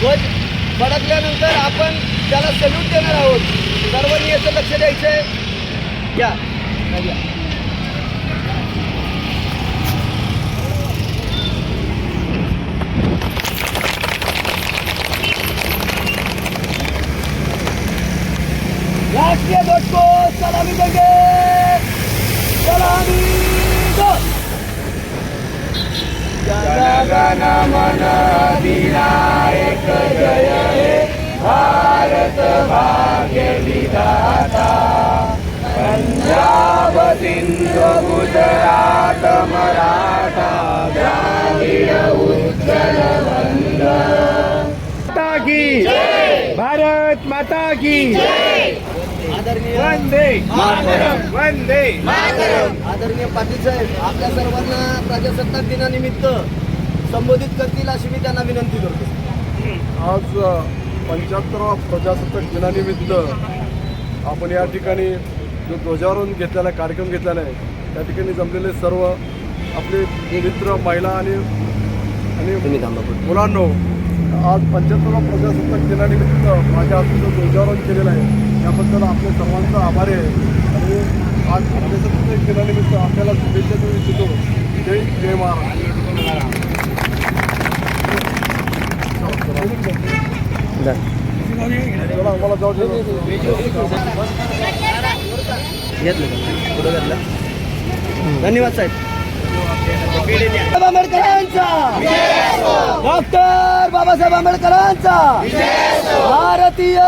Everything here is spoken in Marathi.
ध्वज फडकल्यानंतर आपण त्याला सल्यूट देणार आहोत. सर्वांनी याचं लक्ष द्यायचं आहे या. राष्ट्रीय ध्वज को सलामी देंगे सलामी दो गण मन अधिनायक जय हे भारत भाग्य विधाता पंजाब सिंधु गुजरात मराठा द्राविड उत्कल बंद माता की। भारत माता की। वंदे। मातरम. वंदे। मातरम। आदरणीय पाटील साहेब आपल्या सर्वांना प्रजासत्ताक दिनानिमित्त संबोधित करतील अशी मी त्यांना विनंती करतो. आज पंच्याहत्तरावा प्रजासत्ताक दिनानिमित्त आपण या ठिकाणी जो ध्वजारोहण घेतलेला आहे, कार्यक्रम घेतलेला आहे त्या ठिकाणी जमलेले सर्व आपले मित्र महिला आणि आणि मुलांनो आज पंच्याहत्तरावा प्रजासत्ताक दिनानिमित्त माझ्या हातून जो ध्वजारोहण केलेलं आहे त्याबद्दल आपल्या सर्वांचा आभारी आहे. आणि आज प्रजासत्ताक दिनानिमित्त आपल्याला शुभेच्छा देऊ इच्छितो जय जय महाराज धन्यवाद साहेब. आंबेडकरांचा. डॉक्टर बाबासाहेब आंबेडकरांचा. भारतीय